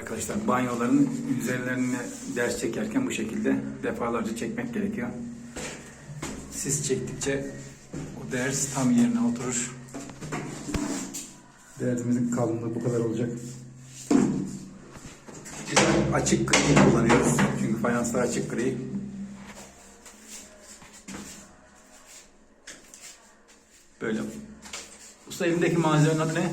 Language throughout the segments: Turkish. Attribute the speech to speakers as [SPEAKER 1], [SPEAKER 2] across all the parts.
[SPEAKER 1] arkadaşlar. Banyoların üzerlerine ders çekerken bu şekilde defalarca çekmek gerekiyor. Siz çektikçe o ders tam yerine oturur. Dersimizin kalınlığı bu kadar olacak. Açık gri kullanıyoruz. Çünkü fayanslar açık gri. Böyle. Usta elimdeki malzemenin adı ne?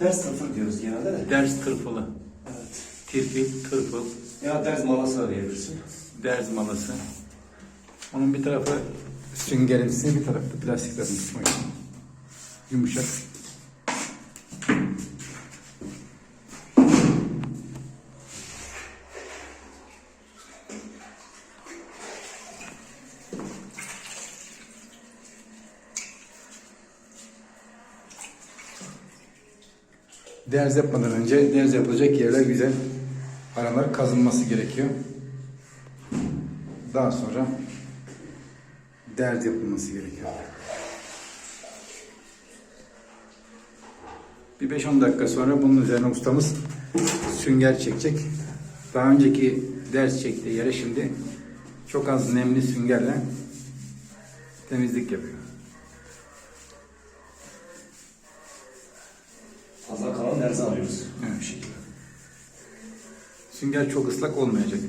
[SPEAKER 2] Ders sıfır diyoruz genelde de.
[SPEAKER 1] Ders tırfılı.
[SPEAKER 2] Evet.
[SPEAKER 1] Tirfil, tırfıl,
[SPEAKER 2] Ya ders malası da diyebilirsin.
[SPEAKER 1] derz malası. Onun bir tarafı süngerimsi, bir tarafı da plastiklerin tutmak için. Yumuşak. Derz yapmadan önce derz yapılacak yerler güzel aralar kazınması gerekiyor. Daha sonra derz yapılması gerekiyor. Bir 5-10 dakika sonra bunun üzerine ustamız sünger çekecek. Daha önceki ders çektiği yere şimdi çok az nemli süngerle temizlik yapıyor.
[SPEAKER 2] Dersi alıyoruz.
[SPEAKER 1] Evet. Sünger çok ıslak olmayacak.